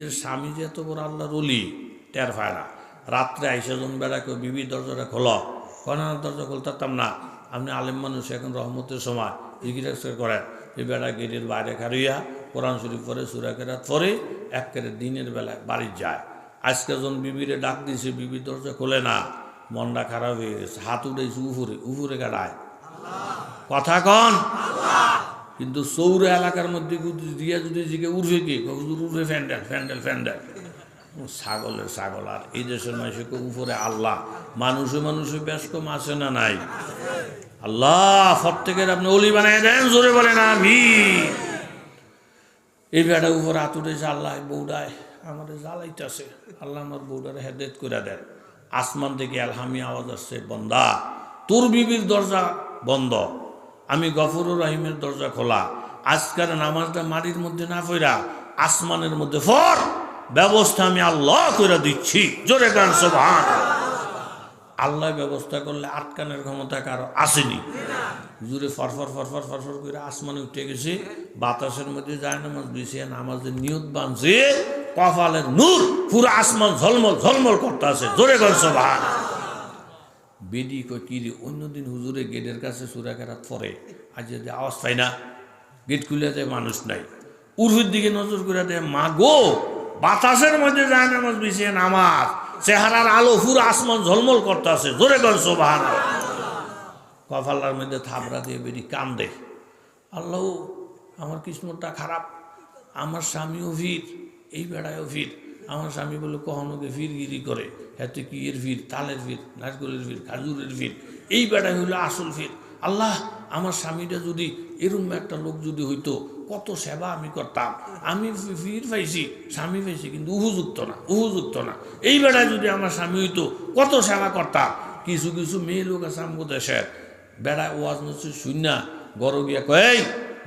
স্বামী যে এত বড় আল্লাহর অলি টের পায় না। রাত্রে আইসা জন বেড়া কেউ বিবি, দরজাটা খোলো। কনা দরজা খুলতাম না। আপনি আলেম মানুষ, এখন রহমতের সময়। ইগিরাক্সার করেন। এই বেড়া গেটের বাইরে খারিয়া কোরআন শরীফ পরে সুরা কেরাত পরে একেবারে দিনের বেলায় বাড়ি যায়। আজকে যখন বিবিরে ডাক দিয়েছে বিবি, দরজা খোলে না। মনটা খারাপ হয়ে গেছে। হাত উঠেছে উফুরে উফুরে গাড়ায় কথা কন? কিন্তু সৌর এলাকার মধ্যে দিয়া যদি জিকে উঠবে কি? উঠবে ফ্যান্ডেল ফ্যান্ডেল ফ্যান্ডেল। ছাগলের ছাগল, আর এই দেশের মানুষকে উপরে আল্লাহ। মানুষে মানুষে বেশ কম আছে না নাই। আল্লাহ, প্রত্যেকের আপনি অলি বানাই দেন, জোরে বলেন আমি এই বেটা উপরে উঠেছে আল্লাহ বৌডায়, আমার জ্বালাইতেছে। আল্লাহ আমার বৌডারে হেদেত করে দেন। আসমান থেকে আলহামি আওয়াজ আসছে, বন্দা। তোর বিবির দরজা বন্ধ। আমি গফরুর রহিমের দরজা খোলা। আজকের নামাজটা মাটির মধ্যে না ফেরা আসমানের মধ্যে ফর। ব্যবস্থা আমি আল্লাহ করে দিচ্ছি। জোরে গান সোভান আল্লাহ ব্যবস্থা করলে আটকানের ক্ষমতা কারও আসেনি। জুড়ে ফরফর ফরফর ফরফর করে আসমানে উঠে গেছে। বাতাসের মধ্যে যায় নামাজ বিছিয়ে নামাজের নিয়ত বানছে। কপালের নূর, পুরো আসমান ঝলমল ঝলমল করতে আছে জোরে করছ ভাই বেডি কয়, কি রে, অন্যদিন হুজুরে গেটের কাছে সুরা কেরাত পরে আজ যদি আওয়াজ পাই না, গেট খুলে দেয় মানুষ নাই। উর্ফির দিকে নজর করে দেয়, মা গো, বাতাসের মধ্যে যায় নামাজ, বিছিয়ে নামাজ। চেহারার আলো পুরো আসমান ঝলমল করতে আছে। জোরে করছ ভাই কপালার মধ্যে থাবড়া দিয়ে বেরি কান্দে, আল্লাহ, আমার কিসমতটা খারাপ, আমার স্বামীও ভিড় এই বেড়ায়ও ভিড় আমার স্বামী বলে কখনোকে ভিড়গিরি করে? হাতে কি এর ভিড়? তালের ভিড়? নারকেলের ভিড়? খাজুরের ভিড়? এই বেড়াই হইল আসল ভিড়। আল্লাহ, আমার স্বামীটা যদি এরম একটা লোক যদি হইতো, কত সেবা আমি করতাম। আমি ভিড় পাইছি, স্বামী পাইছি, কিন্তু উপযুক্ত না উপযুক্ত না। এই বেড়ায় যদি আমার স্বামী হইতো, কত সেবা করতাম। কিছু কিছু মেয়ে লোক আছে আমগো দেশের। বেড়ায় ওয়াজ নচ্ছে শুননা গরো গিয়া কই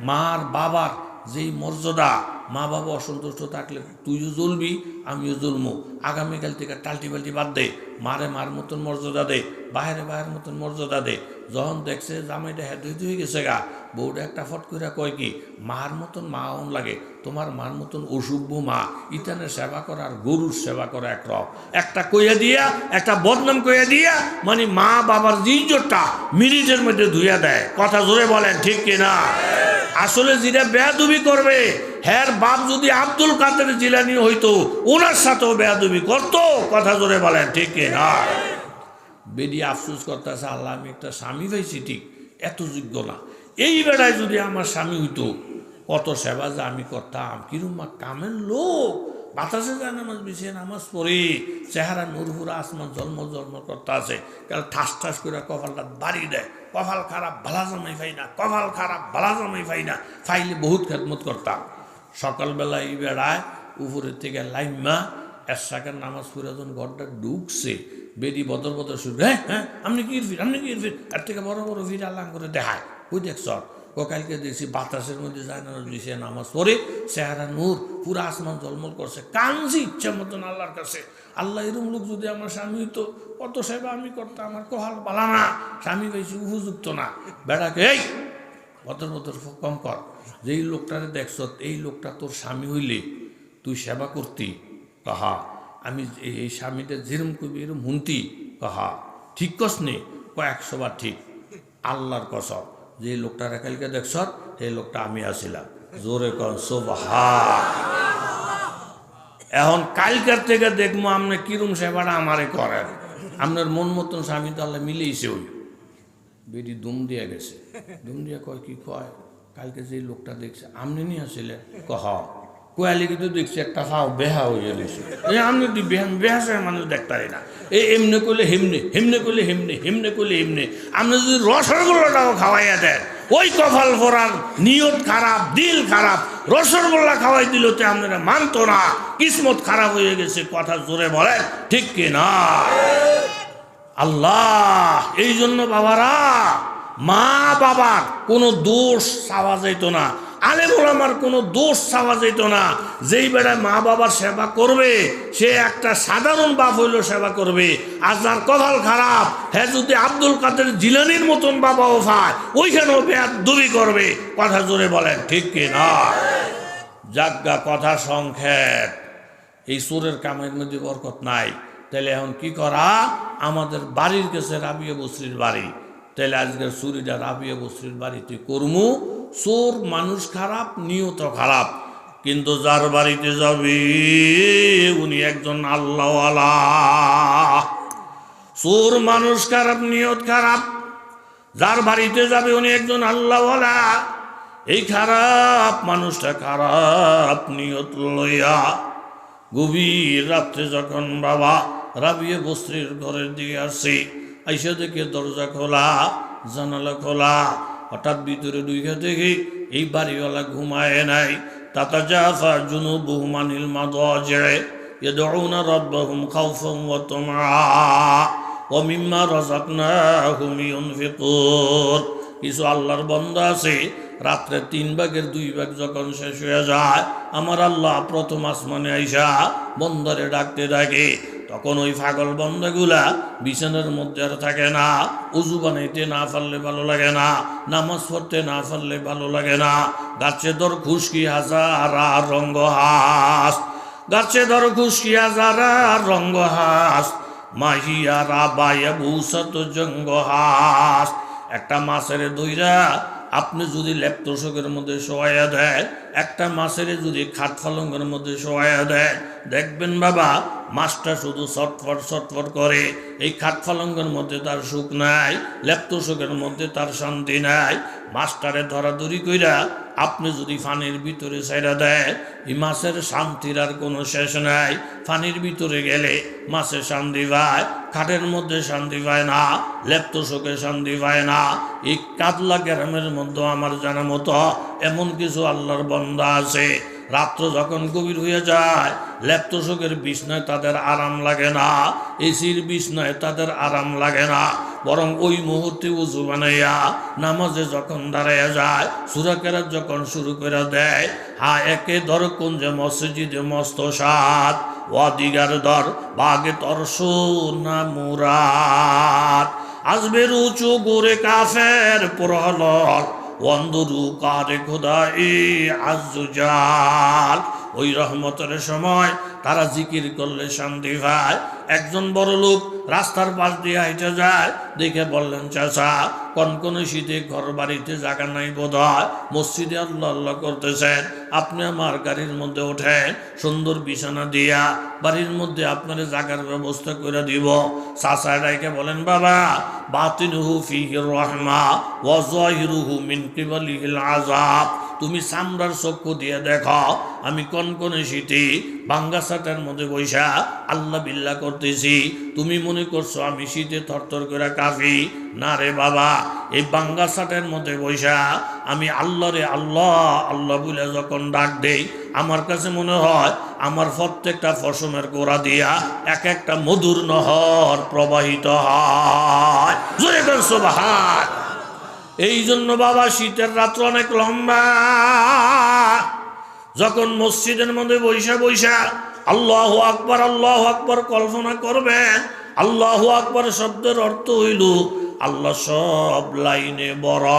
মার বাবার যেই মর্যাদা মা বাবা অসন্তুষ্ট থাকলে তুইও জ্বলবি, আমিও জ্বলমু। আগামীকাল থেকে টাল্টি বাল্টি বাদ দে। মারে মার মতন মর্যাদা দে। বাইরে বাইরের মতন মর্যাদা দে। যখন দেখছে জামাইটা হয়ে গেছে গা, বউটা একটা ফট করে কয় কি, মার মতন মা অন লাগে। তোমার মার মতন অসুভ্য মা। ইতানের সেবা করা আর গরুর সেবা করা এক রক একটা কইয়া দিয়া, একটা বদনাম কইয়া দিয়া মানে মা বাবার জিঞ্জরটা মিনিটের মধ্যে ধুইয়া দেয়। কথা জোরে বলেন, ঠিক কিনা? আসলে যেটা বেয়াদুবি করবে হ্যার বাপ যদি আব্দুল কাদের জিলানি হইতো ওনার সাথেও বেয়াদুবি করতো, কথা জোরে বলেন, ঠিক কিনা বেরিয়ে আফসোস করতেছে, আল্লাহ, আমি একটা স্বামী পাইছি, ঠিক, এত যোগ্য না। এই বেড়ায় যদি আমার স্বামী হইতো, কত সেবা যে আমি করতাম, কিরম মা কামের লোক। বাতাসে যায় নামাজ বিছিয়ে নামাজ পড়ি, চেহারা নুরহুরা আসমান জন্ম জন্ম করতে আছে ঠাস ঠাস করে কপালটা বাড়ি দেয়। কপাল খারাপ ভালা জমাই পাই না কপাল খারাপ ভালা জমাই পাই না ফাইলে বহুত খেদমত করতাম। সকালবেলা এই বেড়ায় উপরের থেকে লাইমা সাকের নামাজ পড়ে যখন ঘরটা ঢুকছে, বেদি বদর বদর শুরু হ্যাঁ হ্যাঁ আপনি কি ফির আপনি কি ফির? তার থেকে বড় বড় ফির আল্লাহ করে দেখায়। ওই দেখছ? ও কালকে দেখছি বাতাসের মধ্যে যায় না দিছে নামাজ পড়ে, চেহারা নূর, পুরো আসমান জলমল করছে, কানছি ইচ্ছা মতন আল্লাহর কাছে। আল্লাহ এরম লোক যদি আমার স্বামী হইতো কত সেবা আমি করতাম, আমার কহাল বালা না। স্বামী পাইছি উপযুক্ত না। বেড়াকে এই বদর বদর কম কর। যেই লোকটারে দেখছ, এই লোকটা তোর স্বামী হইলে তুই সেবা করতি, কাহা? আমি এই- এই স্বামীটা যেরম করবি এরম হুনতি, কাহা? ঠিক কস নে কয়েকশো বার ঠিক। আল্লাহর কসম। যে লোকটা কালকে দেখছ, সেই লোকটা আমি আসিলাম জোরে কন সোবাহা এখন কালকার থেকে দেখব আপনি কিরম সেবাটা আমারে করেন। আপনার মন মতন স্বামী তাহলে মিলেইছে ওই। বেটি দুম দিয়া গেছে। দুম দিয়া কয়, কি কয়? কালকে যে লোকটা দেখছে, আমনি নিয়ে আসলে, কহ। কোয়ালি কিন্তু দেখছি একটা ফাও বেহা হয়ে গেছে এই আমনি তুই বেহা বেহা মানুষ দেখতে না। এই এমনে করলে হেমনে হেমনে করলে হেমনে হেমনে করলে হেমনে। আপনি যদি রসগোল্লাটাও খাওয়াইয়া দেন ওই কপাল ভরার নিয়ত খারাপ দিল খারাপ রসগোল্লা খাওয়াই দিল তো আপনারা মানতো না, কিসমত খারাপ হয়ে গেছে, কথা জোরে বলে, ঠিক কি না? আল্লাহ এই জন্য বাবারা মা বাবার কোনো দোষ চাওয়া যেত না। আলেম ওলামার কোনো দোষ চাওয়া যেত না। যেই বেড়ায় মা বাবার সেবা করবে, সে একটা সাধারণ বাপ হইলেও সেবা করবে। আর যার কপাল খারাপ হ্যাঁ যদি আব্দুল কাদের জিলানির মতন বাবাও পায় ওইখানেও বেয়াদ দুবি করবে। কথা জোরে বলেন, ঠিক কি না? যাজ্ঞা, কথা সংক্ষেপ। এই সুরের কামের মধ্যে বরকত নাই। তাহলে এখন কি করা? আমাদের বাড়ির কাছে রাবিয়া বসরির বাড়ি। তাহলে আজকের চুরিটা রাবিয়া বসরির বাড়িতে করমু। চোর, মানুষ খারাপ নিয়ত খারাপ। কিন্তু যার বাড়িতে যাবি, উনি একজন আল্লাহওয়ালা। চোর, মানুষ খারাপ নিয়ত খারাপ। যার বাড়িতে যাবে, উনি একজন আল্লাহওয়ালা। এই খারাপ মানুষটা খারাপ নিয়ত লইয়া গভীর রাত্রে যখন বাবা রাবিয়ে বস্ত্রীর ঘরের দিকে আসছি আইসা দেখে দরজা খোলা, জানালা খোলা হঠাৎ ভিতরে ডুইখা দেখি এই বাড়িওয়ালা ঘুমায় নাই তাতা জাফা জুনু বহুমানিল মাদে يدعون ربهم خوفا وطمعا ومما رزقناهم ينفقون কিছু আল্লাহর বন্ধা আছে রাত্রে তিন ভাগের দুই ভাগ যখন শেষ হয়ে যায় আমার আল্লাহ প্রথম আসমানে আইসা বন্দারে ডাকতে ডাকে তখন ওই পাগল বন্দাগুলা বিছানার মধ্যে আর থাকে না, উজু বানাইতে না পারলে ভালো লাগে না, নামাজ পড়তে না পারলে ভালো লাগে না। গাছে দর খুশকি, হাজার আর রঙ্গ হাস। গাছে ধর খুশিয়া যারা রঙ্গ হাস। মাহিয়ারা বায়া ভূষত জঙ্গ হাস। একটা মাছের দইরা আপনি যদি ল্যাপটসকের মধ্যে শোয়া দেয়, একটা মাছের যদি খাট ফালঙ্গের মধ্যে শোয়া দেয় দেখবেন বাবা, মাছটা শুধু ছটফট ছটফট করে। এই খাট ফালঙ্গের মধ্যে তার সুখ নাই ল্যাপটসকের মধ্যে তার শান্তি নাই। মাছটারে ধরাধরি কইরা আপনি যদি ফানির ভিতরে ছেড়ে দেয় এই মাছের শান্তির আর কোনো শেষ নাই। ফানির ভিতরে গেলে মাছের শান্তি পায়, খাটের মধ্যে শান্তি পায় না লেপ্তশোকে শান্তি পায় না। এই কাতলা গ্রামের মধ্যে আমার জানা মতো এমন কিছু আল্লাহর বন্দা আছে। রাত্র যখন গভীর হয়ে যায় ল্যাপটসকের বিছনায় তাদের আরাম লাগে না, এসির বিছনায় তাদের আরাম লাগে না। বরং ওই মুহূর্তে উজু বানাইয়া নামাজে যখন দাঁড়াইয়া যায় সুরাকেরা যখন শুরু করে দেয়, হা, একে ধর কুঞ্জে মসজিদে মস্ত সাত ওয়াদিগার দর বাগে তর না মুরাত আসবে রুচু গোরে কাফের প্রহল অন্ধরু কারে খোদা এ আজুজাল ওই রহমতের সময় তারা জিকির করলে শান্তি পায়। একজন বড় লোক রাস্তার পাশ দিয়ে হাইটে যায়, দেখে বললেন, চাচা কনকনে শীতে ঘর বাড়িতে জায়গা নাই বোধ হয় মসজিদে আল্লাহ আল্লাহ করতেছেন। আপনি আমার গাড়ির মধ্যে ওঠেন, সুন্দর বিছানা দিয়া বাড়ির মধ্যে আপনার জাগার ব্যবস্থা করে দিব। চাচা ডাইকে বলেন, বাবা বাতিনহু ফিহির রহমা ওয়াজহিরুহু মিন কিবালিহিল আযাব। তুমি চামড়ার চক্ষু দিয়ে দেখো, আমি কনকনে শীতে বাঙ্গাসাটার মধ্যে বৈশা আল্লাহ বিল্লা করতেছি। তুমি মনে করছ আমি শীতে থরথর করে কাফি না রে বাবা, এই বাঙ্গা বাঙ্গাসাটের মধ্যে বৈশা আমি আল্লাহ রে আল্লাহ আল্লাহ বলে যখন ডাক দেই, আমার কাছে মনে হয় আমার প্রত্যেকটা ফসমের গোড়া দিয়া এক একটা মধুর নহর প্রবাহিত হয়। জোরে কর সুবহান। এই জন্য বাবা, শীতের রাত্র অনেক লম্বা। যখন মসজিদের মধ্যে বৈশা বৈশা আল্লাহ আকবর আল্লাহ আকবর কল্পনা করবে, আল্লাহ আকবর শব্দের অর্থ হইল, আল্লাহ সব লাইনে বড়।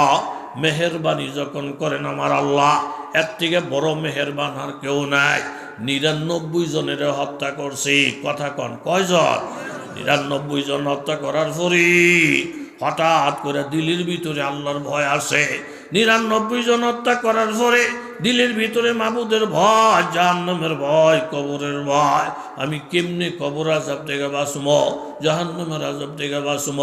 মেহরবানি যখন করেন আমার আল্লাহ, এর থেকে বড় মেহরবান আর কেউ নাই। নিরানব্বই জনের হত্যা করছি। কথা কন, কয়জন? নিরানব্বই জন হত্যা করার পরই হঠাৎ করে দিল্লির ভিতরে আল্লাহর ভয় আসে। নিরানব্বই জন হত্যা করার পরে দিলের ভিতরে মাবুদের ভয়, জাহান্নামের ভয়, কবরের ভয়। আমি কেমনে কবর আজাব থেকে বাঁচব? জাহান্নামের আজাব থেকে বাঁচব?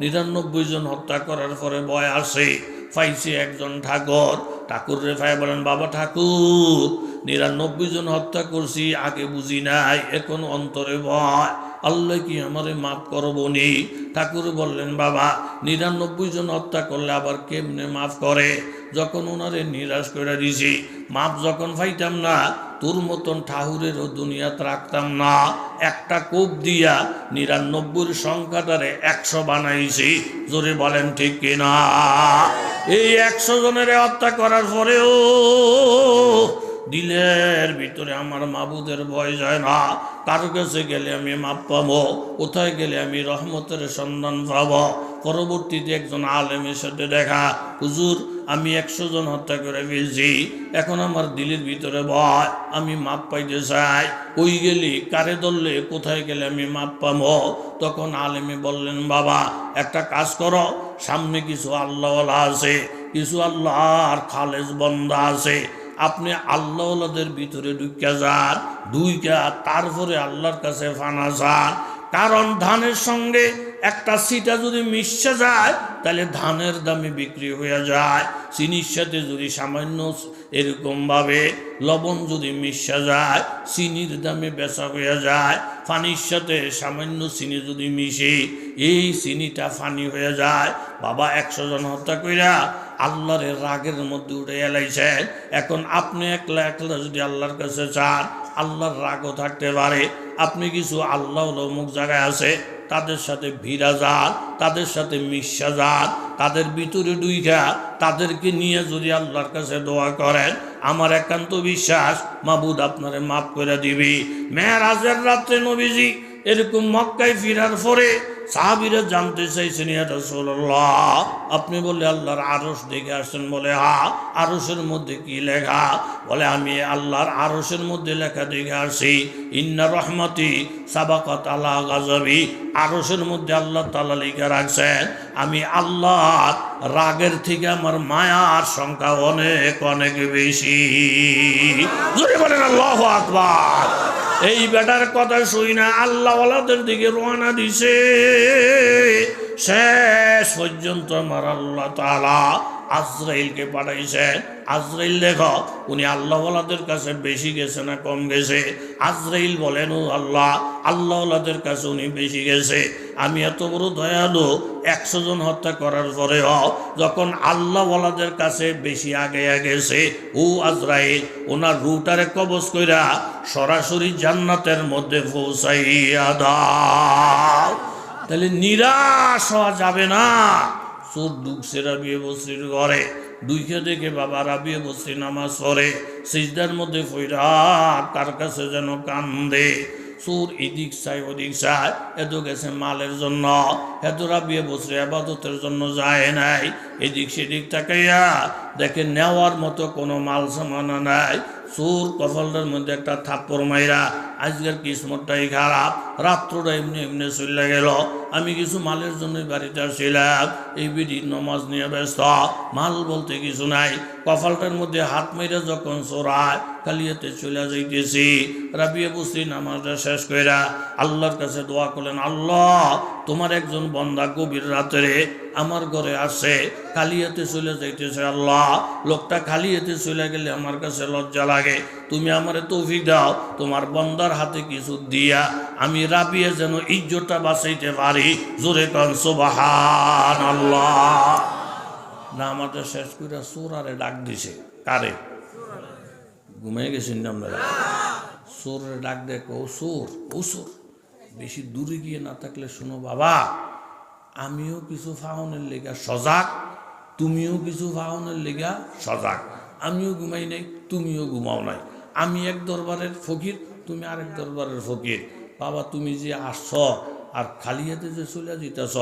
নিরানব্বই জন হত্যা করার পরে ভয় আসে। পাইছে একজন ঠাকুর ঠাকুর রে ভাই বলেন, বাবা ঠাকুর, নিরানব্বই জন হত্যা করছি, আগে বুঝি নাই, এখন অন্তরে ভয়। আল্লাহ কি আমারে মাফ করব নি? ঠাকুর বললেন, বাবা, নিরানব্বই জন হত্যা করলে আবার কেমনে মাফ করে? যখন ওনারে নিরাশ করে দিছি, মাপ যখন পাইতাম না, তোর মতন ঠাকুরেরও দুনিয়াত রাখতাম না। একটা কোপ দিয়া নিরানব্বইয়ের সংখ্যাটারে একশো বানাইছি। জোরে বলেন, ঠিক কিনা এই একশো জনের হত্যা করার পরেও দিলের ভিতরে আমার মাবুদের ভয় যায় না। কারও কাছে গেলে আমি মাপ পাবো? কোথায় গেলে আমি রহমতের সন্ধান পাবো? পরবর্তীতে একজন আলেমের সাথে দেখা, হুজুর, আমি একশো জন হত্যা করে ফেলছি। এখন আমার দিলের ভিতরে ভয়, আমি মাপ পাইতে চাই। ওই গেলি? কারে ধরলে? কোথায় গেলে আমি মাপ পাবো? তখন আলেমে বললেন, বাবা, একটা কাজ করো। সামনে কিছু আল্লাহওয়ালা আছে, কিছু আল্লাহ আর খালেজ বন্দা আছে। আপনি আল্লাহওয়ালাদের ভিতরে ঢুকিয়া যান দুইটা তারপরে আল্লাহর কাছে ফানা যান। কারণ ধানের সঙ্গে একটা সিটা যদি মিশে যায়, তাহলে ধানের দামে বিক্রি হয়ে যায়। চিনির সাথে যদি সামান্য এরকমভাবে লবণ যদি মিশে যায়, চিনির দামে বেচা হয়ে যায়। ফানির সাথে সামান্য চিনি যদি মিশে, এই চিনিটা ফানি হয়ে যায়। বাবা একশো জন হত্যা কইরা আল্লাহর রাগের মধ্যে উঠে এলাইছে। এখন আপনি একলা একলা যদি আল্লাহর কাছে চান, আল্লাহর রাগও থাকতে পারে। আপনি কিছু আল্লাহ অমুক জায়গায় আছে, তাদের সাথে ভিড়া যান, তাদের সাথে মিশা যান, তাদের ভিতরে ডুইখা তাদেরকে নিয়ে যদি আল্লাহর কাছে দোয়া করেন, আমার একান্ত বিশ্বাস মাবুদ আপনারে মাফ করে দিবি। মেয়েরাজের রাত্রে নবীজি এরকম মক্কায় ফিরার পরে সাহাবিরা জানতে চাইছেন আপনি বলে আল্লাহর আরশ দেখে আসছেন বলে, হা, আরশের মধ্যে কি লেখা? বলে, আমি আল্লাহর আরশের মধ্যে লেখা দেখে আসছি, ইন্না রহমতি সাবাকত আল্লাহ গাজবি আরসের মধ্যে আল্লাহ তালা লিখে রাখছেন, আমি আল্লাহ রাগের থেকে আমার মায়ার সংখ্যা অনেক অনেক বেশি। বলেন, আল্লাহ আকবার। এই বেটার কথা শুই না আল্লাহওয়ালাদের দিকে রোয়ানা দিছে। শেষ পর্যন্ত আমার আল্লাহ তালা আজরাইলকে পাঠাইছেন আজরাইল দেখো উনি আল্লাহওয়ালাদের কাছে বেশি গেছে না কম গেছে? আজরাইল বলেন, ও আল্লাহ, আল্লাহওয়ালাদের কাছে উনি বেশি গেছে। আমি এত বড় দয়ালু, একশো জন হত্যা করার পরেও যখন আল্লাহওয়ালাদের কাছে বেশি আগে গেছে, ও আজরাইল ওনার রুটারে কবজ কইরা সরাসরি জান্নাতের মধ্যে পৌঁছাইয়া দাও। তাহলে নিরাশ হওয়া যাবে না। চোর ঢুকছে রাবিয়ে বসরির ঘরে দুইকে দেখে বাবা রাবিয়ে বসরি নামাজ পড়ে, সিজদার মধ্যে ফইরা তার কাছে যেন কান্দে। চোর এদিক চাই ওদিক চাই এত গেছে মালের জন্য এত রাবিয়ে বসরে আবাদতের জন্য যায় নাই। এদিক সেদিক তাকাইয়া দেখে নেওয়ার মতো কোনো মাল সামানা নাই। চোর কপালটার মধ্যে একটা থাপ্পড় মাইরা আজকের কিসমতটাই খারাপ, রাত্রটা এমনি এমনি চলে গেল। আমি কিছু মালের জন্যই বাড়িতে আসছিলাম এই বিধি নমাজ নিয়ে ব্যস্ত। মাল বলতে কিছু নাই। কপালটার মধ্যে হাত মেরে যখন চোরায়, কালিয়াতে চলে যাইতেছি। রাবিয়ে বুঝছি নামাজটা শেষ কইরা আল্লাহর কাছে দোয়া করলেন, আল্লাহ, তোমার একজন বন্দা গভীর রাত্রে আমার ঘরে আসে কালিয়াতে চলে যাইতেছে আল্লাহ। লোকটা খালিয়াতে চলে গেলে আমার কাছে লজ্জা লাগে। তুমি আমারে তৌফিক দাও, তোমার বন্দার হাতে কিছু দিয়া আমি রাবিয়ে যেন ইজ্জতটা বাঁচাইতে পারি। জোরে কন সুবাহান আল্লাহ না, আমাদের শেষ করে সুরারে ডাক দিছে। কারে? ঘুমিয়ে গেছেন আপনারা? সুরে ডাক দেখ ও সুর ও সুর। বেশি দূরে গিয়ে না থাকলে শোনো বাবা, আমিও কিছু ফাউনের লেগা সজাগ, তুমিও কিছু ফাউনের লেগা সজাগ। আমিও ঘুমাই নাই, তুমিও ঘুমাও নাই। আমি এক দরবারের ফকির, তুমি আরেক দরবারের ফকির। বাবা, তুমি যে আসছ আর খালিয়াতে যে চলে যেতেছ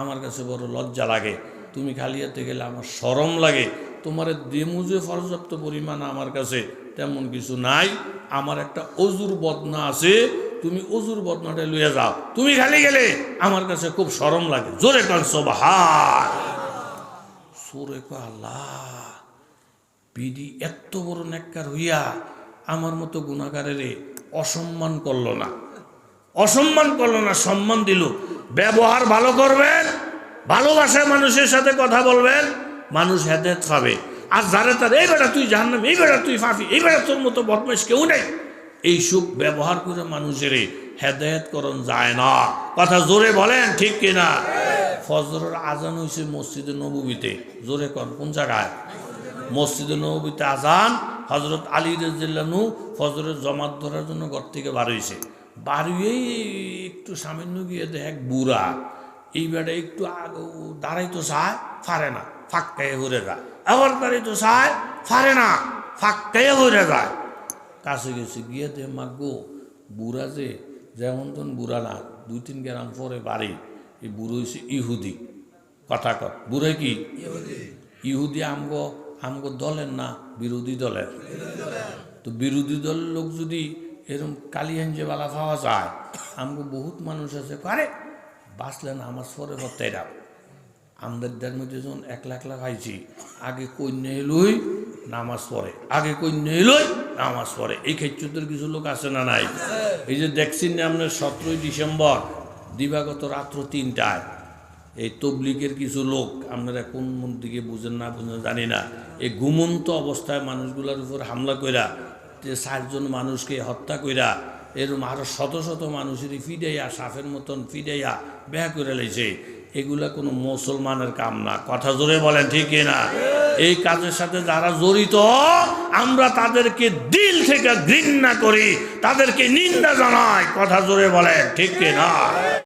আমার কাছে বড় লজ্জা লাগে। তুমি খালিয়াতে গেলে আমার সরম লাগে। তোমার দেমু যে পর্যাপ্ত পরিমাণ আমার কাছে, তেমন কিছু নাই। আমার একটা অজুর বদনা আছে, তুমি অজুর বদনাটা লইয়া যাও। তুমি খালি গেলে আমার কাছে খুব সরম লাগে। জোরে কানছ বাহার সোরে কো আল্লাহ বিডি এত বড় নেককার হইয়া আমার মতো গুণাগারের অসম্মান করল না। অসম্মান করল না, সম্মান দিল। ব্যবহার ভালো করবেন ভালোবাসায় মানুষের সাথে কথা বলবেন, মানুষ হেদায়ত পাবে। আর যারে তার, এই বেটা তুই জাহান্নাম, এই বেটা তুই ফাঁফি এই বেটা তোর মতো বদমাইশ কেউ নেই। এই সুখ ব্যবহার করে মানুষের হেদায়ত করণ যায় না। কথা জোরে বলেন, ঠিক কিনা ফজরের আজান হয়েছে মসজিদে নবীতে জোরে কর, কোন জায়গায়? মসজিদে নবীতে আজান হজরত আলী রাজিল্লানু ফজরের জমাত ধরার জন্য ঘর থেকে বার হয়েছে বার হয়েই একটু সামান্য গিয়ে দেখ বুড়া। এই বেটা একটু আগ- দাঁড়াইতো চায় ফারে না ফাঁকায় হরে যায়। আবার দাঁড়াইতো চায় ফারে না ফাঁকায় হরে যায়। কাছে গেছে গিয়ে দে মাগো বুড়া যে যেমন তখন বুড়া না দুই তিন গ্রাম পরে বাড়ি। এই বুড়ো হয়েছে ইহুদি। কথা কর বুড়ো কি? ইহুদি আমগো আমগো দলের না বিরোধী দলের। তো বিরোধী দলের লোক যদি এরকম কালিয়াঞ্জে বালা পাওয়া যায়, আমগো বহুত মানুষ আছে আরে বাঁচলেন আমার সরে হতে দাও আমাদের মধ্যে যখন এক লাখ লাখ আইছি আগে কন্যা এলোই, নামাজ পড়ে। আগে কন্যা এলোই, নামাজ পড়ে। এই ক্ষেত্রদের কিছু লোক আছে না নাই? এই যে দেখছেন না আপনার সতেরোই ডিসেম্বর, দিবাগত রাত্র তিনটায় এই তবলিগের কিছু লোক, আপনারা কোন মন দিকে বুঝেন না বুঝেন জানি না। এই ঘুমন্ত অবস্থায় মানুষগুলোর উপর হামলা কইরা, যে ষাটজন মানুষকে হত্যা কইরা এরকম আরও শত শত মানুষের ফিডাইয়া সাফের মতন ফিডাইয়া বেয়া করে লেছে এগুলা কোনো মুসলমানের কাম না। কথা জোরে বলেন, ঠিক না? এই কাজের সাথে যারা জড়িত, আমরা তাদেরকে দিল থেকে ঘৃণা করি, তাদেরকে নিন্দা জানাই। কথা জোরে বলেন, ঠিক না?